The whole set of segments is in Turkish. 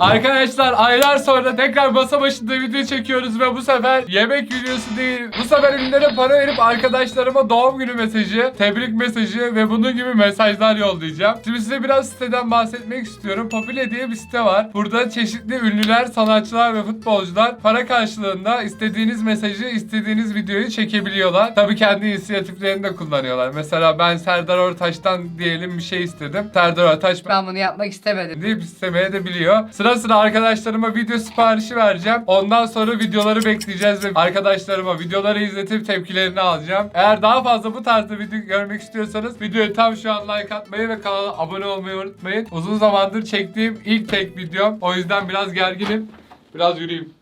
Arkadaşlar aylar sonra tekrar masa başında video çekiyoruz ve bu sefer yemek videosu değil. Bu sefer ünlülere para verip arkadaşlarıma doğum günü mesajı, tebrik mesajı ve bunun gibi mesajlar yollayacağım. Şimdi size biraz siteden bahsetmek istiyorum. Popüle diye bir site var. Burada çeşitli ünlüler, sanatçılar ve futbolcular para karşılığında istediğiniz mesajı, istediğiniz videoyu çekebiliyorlar. Tabii kendi inisiyatiflerini de kullanıyorlar. Mesela ben Serdar Ortaç'tan diyelim bir şey istedim. Serdar Ortaç Ben bunu yapmak istemedim. deyip istemeye de biliyor. Sıra sıra arkadaşlarıma video siparişi vereceğim. Ondan sonra videoları bekleyeceğiz ve arkadaşlarıma videoları izletip tepkilerini alacağım. Eğer daha fazla bu tarzda video görmek istiyorsanız videoyu tam şu an like atmayı ve kanala abone olmayı unutmayın. Uzun zamandır çektiğim ilk tek videom. O yüzden biraz gerginim. Biraz yürüyeyim.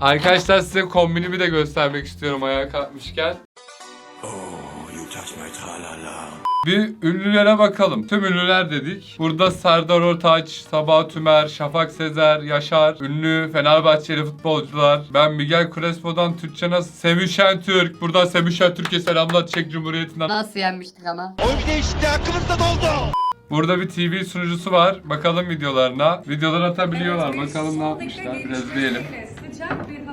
Arkadaşlar size kombinimi de göstermek istiyorum ayağa kalkmışken. Bir ünlülere bakalım. Tüm ünlüler dedik. Burada Serdar Ortaç, Sabah Tümer, Şafak Sezer, Yaşar, ünlü Fenerbahçeli futbolcular. Ben Miguel Crespo'dan Türkçe nasıl? Semih Şentürk. Burada Semih Şentürk'e selamlar Çek Cumhuriyeti'nden. Nasıl yenmiştik ama? Oyun değişti, hakkımızda doldu. Burada bir TV sunucusu var. Bakalım videolarına. Videolar atabiliyorlar. Evet, bir Bakalım ne yapmışlar. Biraz izleyelim. Sıcak bir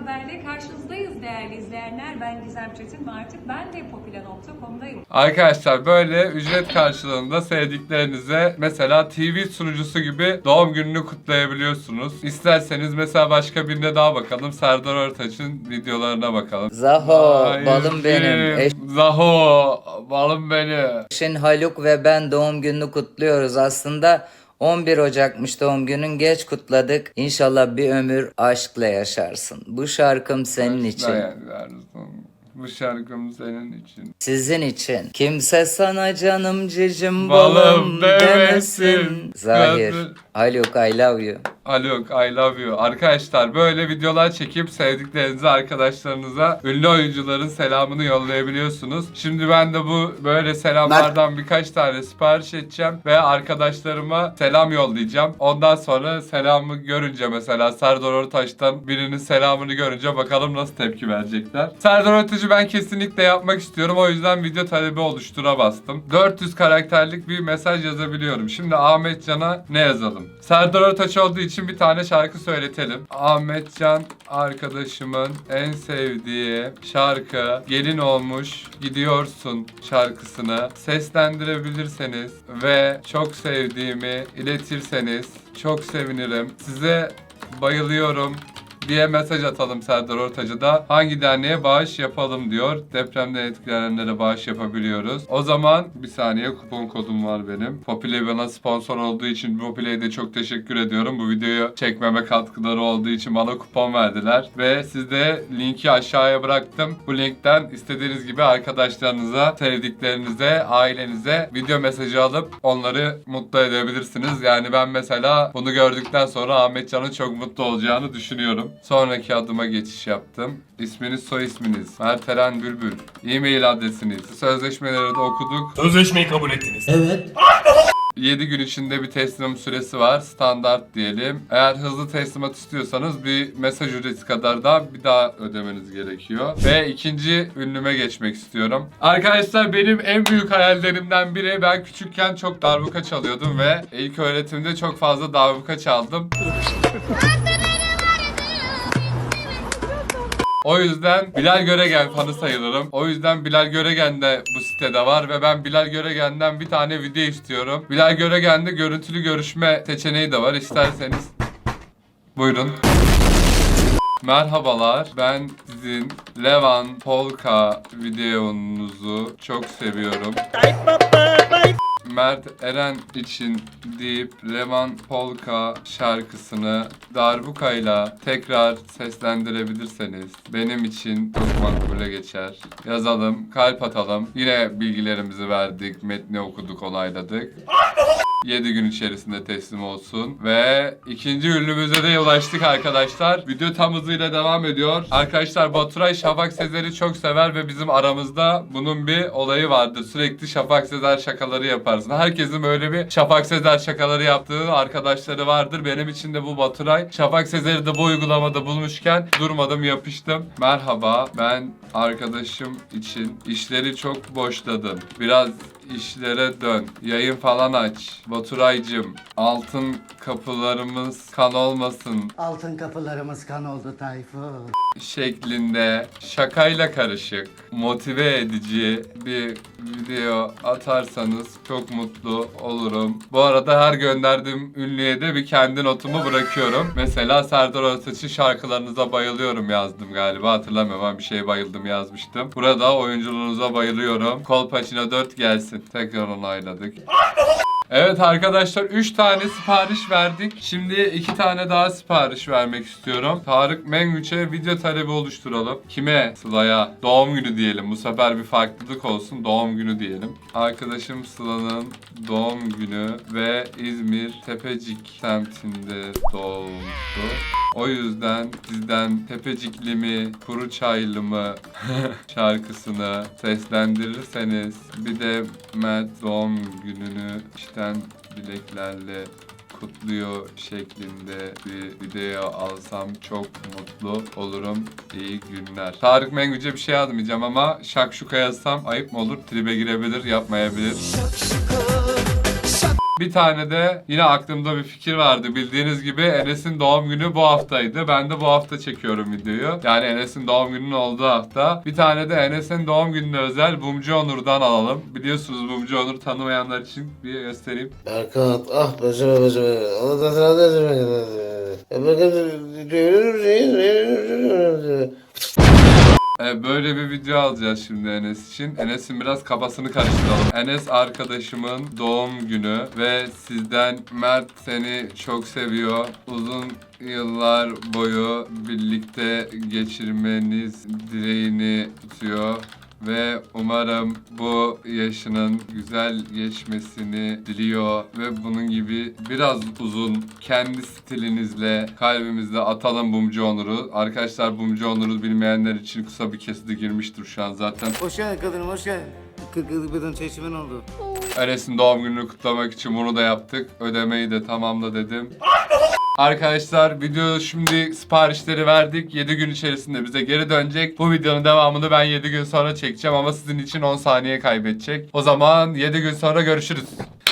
değerli izleyenler. Ben Gizem Çetin ve artık ben de popüler.com'dayım. Arkadaşlar böyle ücret karşılığında sevdiklerinize mesela TV sunucusu gibi doğum gününü kutlayabiliyorsunuz. İsterseniz mesela başka birine daha bakalım. Serdar Ortaç'ın videolarına bakalım. Zaho, Ay, balım benim. kim? Zaho, balım benim. Eşin Haluk ve ben doğum gününü kutluyoruz. Aslında 11 Ocak'mış doğum günün. Geç kutladık. İnşallah bir ömür aşkla yaşarsın. Bu şarkım senin için. Dayanıyorsun. Bu şarkım senin için. Sizin için. Kimse sana canım cicim Balım balım demesin. Zahir. Haluk I love you. Haluk, I love you. Arkadaşlar böyle videolar çekip sevdiklerinize, arkadaşlarınıza, ünlü oyuncuların selamını yollayabiliyorsunuz. Şimdi ben de bu böyle selamlardan birkaç tane sipariş edeceğim ve arkadaşlarıma selam yollayacağım. Ondan sonra selamı görünce mesela Serdar Ortaç'tan birinin selamını görünce bakalım nasıl tepki verecekler. Serdar Ortaç'ı ben kesinlikle yapmak istiyorum. O yüzden video talebi oluştura bastım. 400 karakterlik bir mesaj yazabiliyorum. Şimdi Ahmet Can'a ne yazalım? Serdar Ortaç olduğu için bir tane şarkı söyletelim. Ahmet Can arkadaşımın en sevdiği şarkı Gelin Olmuş Gidiyorsun şarkısını seslendirebilirseniz ve çok sevdiğimi iletirseniz çok sevinirim. Size bayılıyorum diye mesaj atalım Serdar Ortaç'a da. Hangi derneğe bağış yapalım diyor. Depremden etkilenenlere bağış yapabiliyoruz. O zaman bir saniye kupon kodum var benim. Popülay bana sponsor olduğu için Popülay'a de çok teşekkür ediyorum. Bu videoyu çekmeme katkıları olduğu için bana kupon verdiler. Ve sizde linki aşağıya bıraktım. Bu linkten istediğiniz gibi arkadaşlarınıza, sevdiklerinize, ailenize video mesajı alıp onları mutlu edebilirsiniz. Yani ben mesela bunu gördükten sonra Ahmet Can'ın çok mutlu olacağını düşünüyorum. Sonraki adıma geçiş yaptım. İsminiz, soy isminiz. Mert Eren Bülbül. E-mail adresiniz. Sözleşmeleri de okuduk. Sözleşmeyi kabul ettiniz. 7 gün içinde bir teslim süresi var. Standart diyelim. Eğer hızlı teslimat istiyorsanız bir mesaj ücreti kadar da bir daha ödemeniz gerekiyor. Ve ikinci ünlüme geçmek istiyorum. Arkadaşlar benim en büyük hayallerimden biri ben küçükken çok darbuka çalıyordum ve ilk öğretimde çok fazla darbuka çaldım. O yüzden Bilal Göregen fanı sayılırım. O yüzden Bilal Göregen de bu sitede var ve ben Bilal Göregen'den bir tane video istiyorum. Bilal Göregen'de görüntülü görüşme seçeneği de var. İsterseniz buyurun. Merhabalar. Ben sizin Levan Polka videonuzu çok seviyorum. Mert Eren için deyip Levan Polka şarkısını darbukayla tekrar seslendirebilirseniz benim için çok makbule geçer. Yazalım, kalp atalım. Yine bilgilerimizi verdik, metni okuduk, onayladık. 7 gün içerisinde teslim olsun. Ve ikinci ünlümüze de ulaştık arkadaşlar. Video tam hızıyla devam ediyor. Arkadaşlar Baturay Şafak Sezer'i çok sever ve bizim aramızda bunun bir olayı vardır. Sürekli Şafak Sezer şakaları yaparsın. Herkesin böyle bir Şafak Sezer şakaları yaptığı arkadaşları vardır. Benim için de bu Baturay. Şafak Sezer'i de bu uygulamada bulmuşken durmadım yapıştım. Merhaba ben arkadaşım için işleri çok boşladım. Biraz işlere dön. Yayın falan aç. Baturaycım altın kapılarımız kan olmasın Altın kapılarımız kan oldu Tayfun. şeklinde şakayla karışık motive edici bir video atarsanız çok mutlu olurum. Bu arada her gönderdiğim ünlüye de bir kendi notumu bırakıyorum. Mesela Serdar Ortaç'ın şarkılarınıza bayılıyorum yazdım galiba hatırlamıyorum ama bir şeye bayıldım yazmıştım. Burada oyunculuğunuza bayılıyorum. Kolpaçino 4 gelsin. Tekrar onayladık. Evet arkadaşlar 3 tane sipariş verdik. Şimdi 2 tane daha sipariş vermek istiyorum. Tarık Mengüç'e video talebi oluşturalım. Kime? Sıla'ya. Doğum günü diyelim. Bu sefer bir farklılık olsun. Doğum günü diyelim. Arkadaşım Sıla'nın doğum günü ve İzmir Tepecik semtinde doğmuştu. O yüzden sizden Tepecikli mi, Kuru Çaylı mı şarkısını seslendirirseniz bir de Mert doğum gününü içten dileklerle kutluyor şeklinde bir video alsam çok mutlu olurum. İyi günler. Tarık Mengüce bir şey yazmayacağım ama şakşuka yazsam ayıp mı olur? Tribe girebilir, yapmayabilir. Bir tane de yine aklımda bir fikir vardı. Bildiğiniz gibi Enes'in doğum günü bu haftaydı. Ben de bu hafta çekiyorum videoyu. Yani Enes'in doğum gününün olduğu hafta. Bir tane de Enes'in doğum gününe özel Bumcu Onur'dan alalım. Biliyorsunuz Bumcu Onur tanımayanlar için bir göstereyim. Erkan ah başıma başıma. Allah da sana da Ee, böyle bir video alacağız şimdi Enes için. Enes'in biraz kafasını karıştıralım. Enes arkadaşımın doğum günü ve sizden Mert seni çok seviyor. Uzun yıllar boyu birlikte geçirmeniz dileğini tutuyor ve umarım bu yaşının güzel geçmesini diliyor ve bunun gibi biraz uzun kendi stilinizle kalbimizde atalım Bumcu Onur'u. Arkadaşlar Bumcu Onur'u bilmeyenler için kısa bir kesidi girmiştir şu an zaten. Hoş geldin kadınım hoş geldin. Kırkızı bedon çeşimin oldu. Enes'in doğum gününü kutlamak için bunu da yaptık. Ödemeyi de tamamla dedim. Arkadaşlar video şimdi siparişleri verdik. 7 gün içerisinde bize geri dönecek. Bu videonun devamını ben 7 gün sonra çekeceğim ama sizin için 10 saniye kaybedecek. O zaman 7 gün sonra görüşürüz.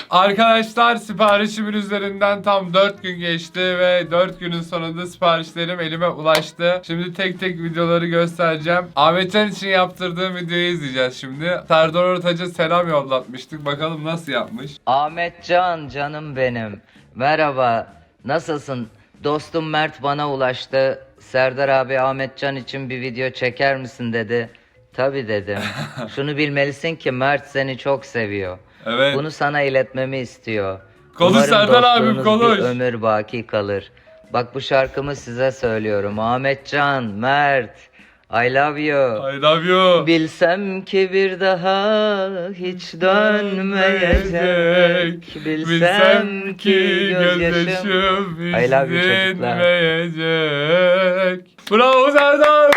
Arkadaşlar siparişimin üzerinden tam 4 gün geçti ve 4 günün sonunda siparişlerim elime ulaştı. Şimdi tek tek videoları göstereceğim. Ahmetcan için yaptırdığım videoyu izleyeceğiz şimdi. Serdar Ortaç'a selam yollatmıştık. Bakalım nasıl yapmış. Ahmetcan canım benim. Merhaba. Nasılsın? Dostum Mert bana ulaştı. Serdar abi Ahmetcan için bir video çeker misin dedi. Tabi dedim. Şunu bilmelisin ki Mert seni çok seviyor. Evet. Bunu sana iletmemi istiyor. Konuş Umarım Serdar abim, konuş. Bir ömür baki kalır. Bak bu şarkımı size söylüyorum. Ahmetcan, Mert, I love you. I love you. Bilsem ki bir daha hiç dönmeyecek. Bilsem ki gözyaşım I love you çocuklar. bravo Serdar.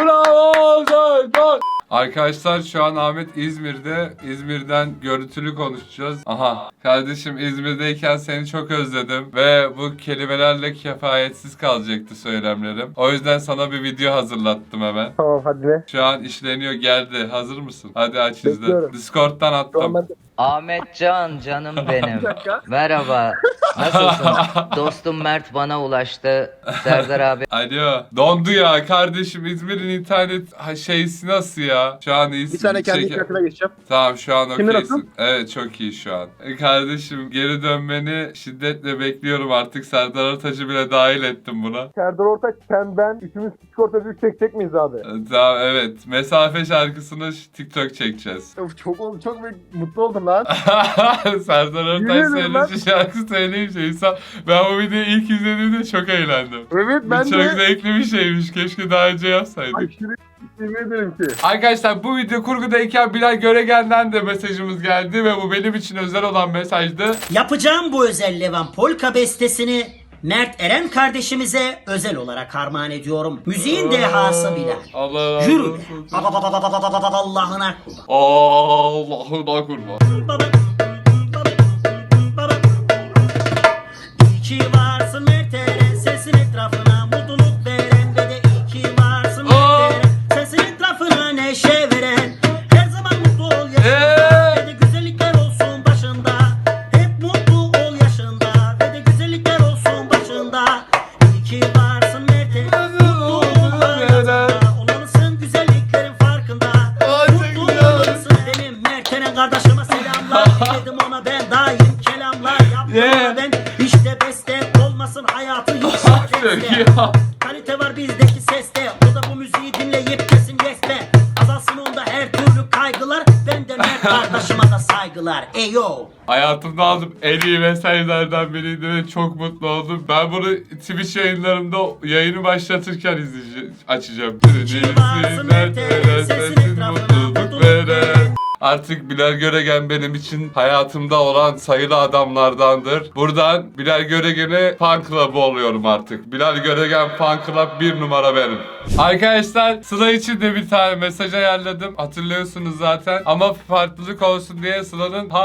Arkadaşlar şu an Ahmet İzmir'de. İzmir'den görüntülü konuşacağız. Aha kardeşim İzmir'deyken seni çok özledim. Ve bu kelimelerle kifayetsiz kalacaktı söylemlerim. O yüzden sana bir video hazırlattım hemen. Tamam hadi? Şu an işleniyor geldi. Hazır mısın? Hadi aç izle. Bekliyorum. Discord'dan Şu an attım. Ben Ahmetcan canım benim. Merhaba. Nasılsın? Dostum Mert bana ulaştı. Serdar abi Alo. Dondu ya kardeşim İzmir'in internet ha, şeysi nasıl ya? Şu an iyisin. bir tane kendi Çeke- fiyatına geçeceğim. Tamam şu an Şimdi okeysin. Evet çok iyi şu an. E, kardeşim geri dönmeni şiddetle bekliyorum artık. Serdar Ortaç'ı bile dahil ettim buna. Serdar Ortaç, sen, ben, üçümüz Discord'da büyük çekecek miyiz abi? E, Tamam evet. Mesafe şarkısını ş- TikTok çekeceğiz. Of, çok çok mutlu oldum lan. Serdar Ortaç ederim ben- söyleyince şarkı söyleyince insan... Ben bu videoyu ilk izlediğimde çok eğlendim. Evet ben Bu çok de zevkli bir şeymiş. Keşke daha önce yapsaydık. aşırı yemin ederim ki. Arkadaşlar bu video kurgudayken Bilal Göregen'den de mesajımız geldi ve bu benim için özel olan mesajdı. Yapacağım bu özel Levan Polka bestesini Mert Eren kardeşimize özel olarak armağan ediyorum. Müziğin dehası Bilal. Allah razı Yürü. olsun. Allah'ına kurban. Allah'ına kurban. İyi ki varsın Mert Eren, sesin etrafına que Hayatımda aldığım en iyi mesajlardan biriydi ve çok mutlu oldum. Ben bunu Twitch yayınlarımda yayını başlatırken izleyeceğim, açacağım. Dinlesinler, sesin mutluluk veren. Artık Bilal Göregen benim için hayatımda olan sayılı adamlardandır. Buradan Bilal Göregen'e fan club'ı oluyorum artık. Bilal Göregen fan club bir numara benim. Arkadaşlar Sıla için de bir tane mesaj ayarladım. Hatırlıyorsunuz zaten. Ama farklılık olsun diye Sıla'nın ha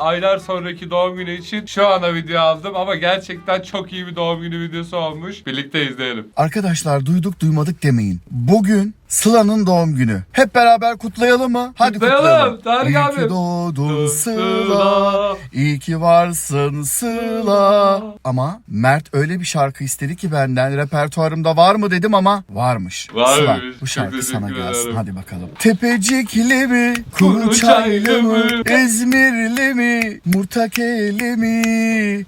aylar sonraki doğum günü için şu ana video aldım. Ama gerçekten çok iyi bir doğum günü videosu olmuş. Birlikte izleyelim. Arkadaşlar duyduk duymadık demeyin. Bugün Sıla'nın doğum günü. Hep beraber kutlayalım mı? Hadi Kutlayalım. kutlayalım. Tarık İyi abi. ki doğdun Sıla. İyi ki varsın Sıla. Ama Mert öyle bir şarkı istedi ki benden repertuarımda var mı dedim ama varmış. Varmış. Sıla bu şarkı sana teşekkür gelsin. ederim. Hadi bakalım. Tepecikli mi? Kuru çaylı mı? İzmirli mi? Murtakeli mi?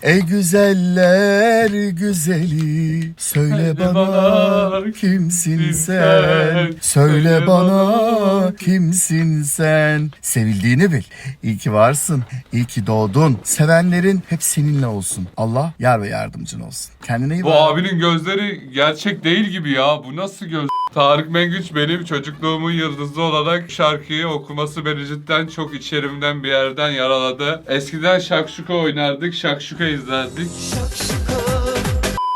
Ey güzeller güzeli. Söyle Söyle bana bana kimsin sen? sen? Söyle bana kimsin sen? Sevildiğini bil. İyi ki varsın. İyi ki doğdun. Sevenlerin hep seninle olsun. Allah yar ve yardımcın olsun. Kendine iyi Bu bak. abinin gözleri gerçek değil gibi ya. Bu nasıl göz? Tarık Mengüç benim çocukluğumun yıldızı olarak şarkıyı okuması beni cidden çok içerimden bir yerden yaraladı. Eskiden şakşuka oynardık, şakşuka izlerdik.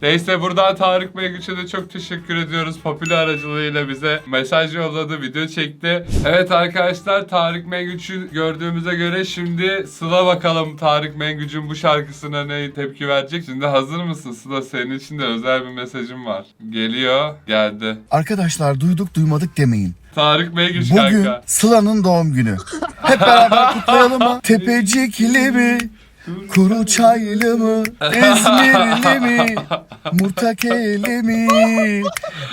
Neyse buradan Tarık Mengüç'e de çok teşekkür ediyoruz. Popüler aracılığıyla bize mesaj yolladı, video çekti. Evet arkadaşlar Tarık Mengüç'ü gördüğümüze göre şimdi Sıla bakalım Tarık Mengüç'ün bu şarkısına ne tepki verecek. Şimdi hazır mısın Sıla? Senin için de özel bir mesajım var. Geliyor, geldi. Arkadaşlar duyduk duymadık demeyin. Tarık Mengüç Bugün kanka. Sıla'nın doğum günü. Hep beraber kutlayalım mı? Tepecikli mi? Kuru çaylı mı? İzmirli mi? Murtakeli mi?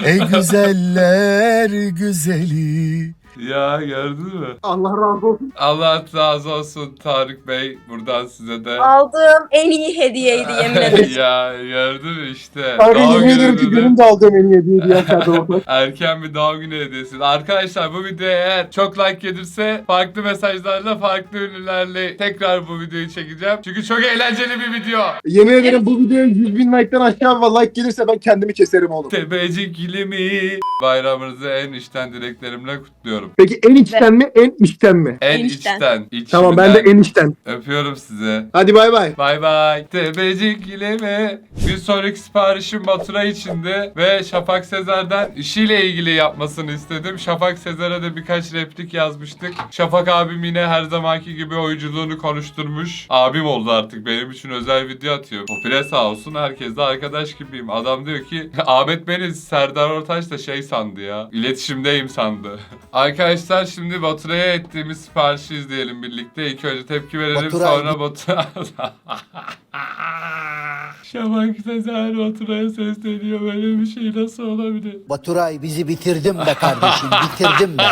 Ey güzeller güzeli. Ya gördün mü? Allah razı olsun. Allah razı olsun Tarık Bey. Buradan size de. Aldığım en iyi hediyeydi yemin ederim. ya gördün mü işte. Kanka Doğum yemin ederim ki gününde benim de aldığım en iyi hediye diye Serdar Ortaç. Erken bir doğum günü hediyesi. Arkadaşlar bu videoya eğer çok like gelirse farklı mesajlarla farklı ünlülerle tekrar bu videoyu çekeceğim. Çünkü çok eğlenceli bir video. Yemin ederim bu videoya 100 bin like'tan aşağı ve like gelirse ben kendimi keserim oğlum. Tepecik mi? Bayramınızı en içten dileklerimle kutluyorum. Peki en içten mi en içten mi? En En içten. içten. içimden. Tamam ben de en içten. Öpüyorum sizi. Hadi bay bay. Bay bay. Tebecik ile mi? Bir sonraki siparişim Batura içindi ve Şafak Sezer'den işiyle ilgili yapmasını istedim. Şafak Sezer'e de birkaç replik yazmıştık. Şafak abim yine her zamanki gibi oyunculuğunu konuşturmuş. Abim oldu artık benim için özel video atıyor. Popüler sağ olsun herkesle arkadaş gibiyim. Adam diyor ki Ahmet beni Serdar Ortaç da şey sandı ya. İletişimdeyim sandı. Arkadaşlar şimdi Batura'ya ettiğimiz siparişi izleyelim birlikte. İlk önce tepki verelim Baturay- sonra Batura... Şafak Sezer Batura'ya sesleniyor. Böyle bir şey nasıl olabilir? Baturay bizi bitirdin be kardeşim bitirdin be.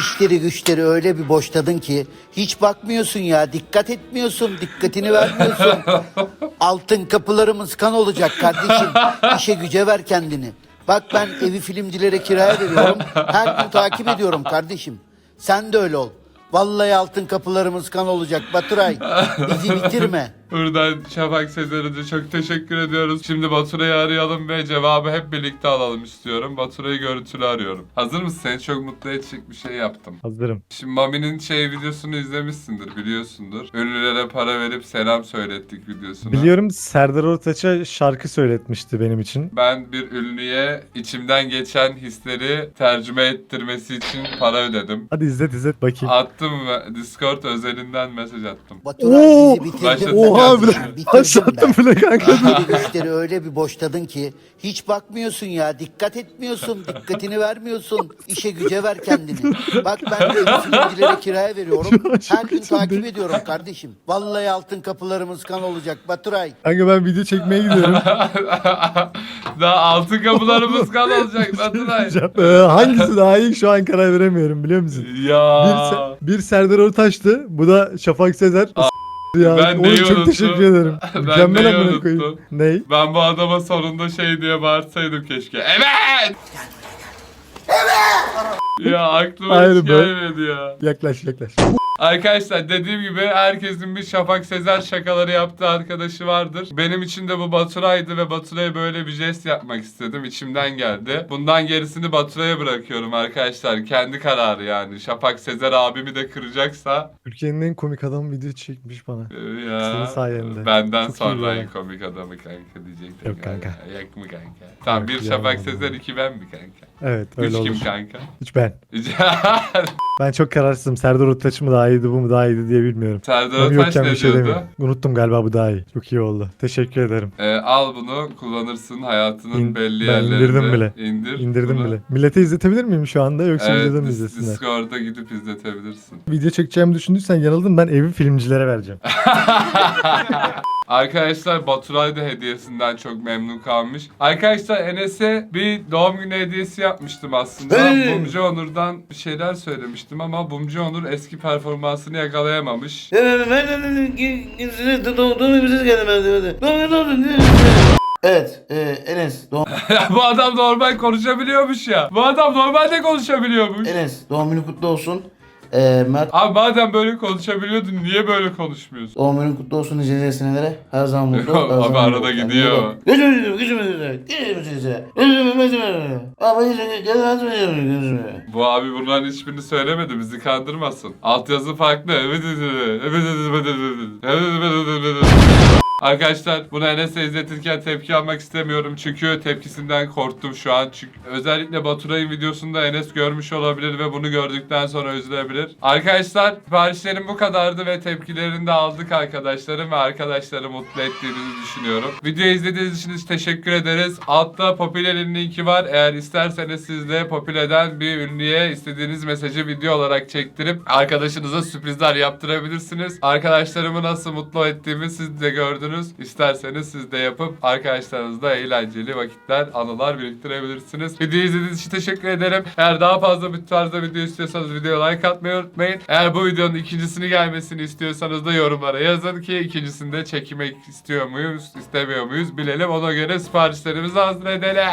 İşleri güçleri öyle bir boşladın ki hiç bakmıyorsun ya dikkat etmiyorsun dikkatini vermiyorsun. Altın kapılarımız kan olacak kardeşim. İşe güce ver kendini. Bak ben evi filmcilere kiraya veriyorum. Her gün takip ediyorum kardeşim. Sen de öyle ol. Vallahi altın kapılarımız kan olacak Baturay. Bizi bitirme. Buradan Şafak Sezer'e de çok teşekkür ediyoruz. Şimdi Batura'yı arayalım ve cevabı hep birlikte alalım istiyorum. Batura'yı görüntülü arıyorum. Hazır mısın? Seni çok mutlu edecek bir şey yaptım. Hazırım. Şimdi Mami'nin şey videosunu izlemişsindir, biliyorsundur. Ünlülere para verip selam söylettik videosunu. Biliyorum Serdar Ortaç'a şarkı söyletmişti benim için. Ben bir ünlüye içimden geçen hisleri tercüme ettirmesi için para ödedim. Hadi izlet izlet bakayım. Attım ve Discord özelinden mesaj attım. Baturay Oo! bizi bitirdin Başladı. Bile. bitirdin be. Başlattım bile kanka. İşleri güçleri öyle bir boşladın ki hiç bakmıyorsun ya dikkat etmiyorsun dikkatini vermiyorsun işe güce ver kendini. Bak ben de filmcilere kiraya veriyorum her gün takip ediyorum kardeşim. Vallahi altın kapılarımız kan olacak Baturay. Kanka ben video çekmeye gidiyorum. Daha altın kapılarımız kan olacak Baturay. Ee, hangisi daha iyi şu an karar veremiyorum biliyor musun? Bir, Ya. Se- bir Serdar Ortaç'tı. Bu da Şafak Sezer. Ya, Ben neyi çok unuttum? teşekkür ederim. Ben neyi amına koyayım. unuttum? Ney? Ben bu adama sonunda şey diye bağırsaydım keşke. Evet! Evet! Ya aklıma hiç be. gelmedi ya. Yaklaş yaklaş. Arkadaşlar dediğim gibi herkesin bir Şafak Sezer şakaları yaptığı arkadaşı vardır. Benim için de bu Baturay'dı ve Baturay'a böyle bir jest yapmak istedim. İçimden geldi. Bundan gerisini Baturay'a bırakıyorum arkadaşlar. Kendi kararı yani. Şafak Sezer abimi de kıracaksa Türkiye'nin en komik adamı video çekmiş bana. e, ya Senin sayende. benden Çok iyi sonra en komik adamı kanka diyecektim. Yok kanka. Yok mu kanka? Tamam Yok, bir ya, Şafak. Sezer iki ben mi kanka? Evet öyle Üç olur. kim kanka? Hiç ben. Ben çok kararsızım. Serdar Ortaç mı daha iyiydi bu mu daha iyiydi diye bilmiyorum. Serdar Ama Ortaç yokken ne bir şey diyordu? demiyorum. Unuttum galiba bu daha iyi. Çok iyi oldu. Teşekkür ederim. Ee, al bunu kullanırsın hayatının İn- belli ben yerlerinde. indirdim bile. İndir. İndirdim bunu. bile. Millete izletebilir miyim şu anda yoksa Evet, videoda mı Dis- izlesinler? Discord'da gidip izletebilirsin. Video çekeceğimi düşündüysen yanıldın ben evi filmcilere vereceğim. Arkadaşlar Baturay da hediyesinden çok memnun kalmış. Arkadaşlar Enes'e bir doğum günü hediyesi yapmıştım aslında. Hey! Bumcu Onur'dan bir şeyler söylemiştim ama Bumcu Onur eski performansını yakalayamamış. Evet, e, Enes, doğum, Ya bu adam normal konuşabiliyormuş ya. Bu adam normalde konuşabiliyormuş. Enes, doğum günü kutlu olsun. E, Mert, Abi madem böyle konuşabiliyordun niye böyle konuşmuyorsun? doğum günün kutlu olsun nice senelere. Her zaman mutlu ol. her Abi zaman arada mutlu gidiyor. iyi bak. Gücüm gücüm gücüm gücüm gücüm gücüm gücüm Ama gücüm gücüm gücüm Bu abi bunların hiçbirini söylemedi bizi kandırmasın. Altyazı farklı. Evet, evet, evet, evet, evet, evet, evet, evet, evet, evet. Arkadaşlar bunu Enes'e izletirken tepki almak istemiyorum çünkü tepkisinden korktum şu an. Çünkü özellikle Baturay'ın videosunda Enes görmüş olabilir ve bunu gördükten sonra üzülebilir. Arkadaşlar siparişlerim bu kadardı ve tepkilerini de aldık arkadaşlarım ve arkadaşları mutlu ettiğinizi düşünüyorum. Videoyu izlediğiniz için teşekkür ederiz. Altta Popüler'in linki var. Eğer isterseniz siz de Popüler'den bir ünlüye istediğiniz mesajı video olarak çektirip arkadaşınıza sürprizler yaptırabilirsiniz. Arkadaşlarımı nasıl mutlu ettiğimi siz de gördünüz. İsterseniz siz de yapıp arkadaşlarınızla eğlenceli vakitler, anılar biriktirebilirsiniz. Videoyu izlediğiniz için teşekkür ederim. Eğer daha fazla bu tarzda video istiyorsanız videoya like atmayı unutmayın. Eğer bu videonun ikincisini gelmesini istiyorsanız da yorumlara yazın ki ikincisini de çekmek istiyor muyuz, istemiyor muyuz bilelim. Ona göre siparişlerimizi hazır edelim.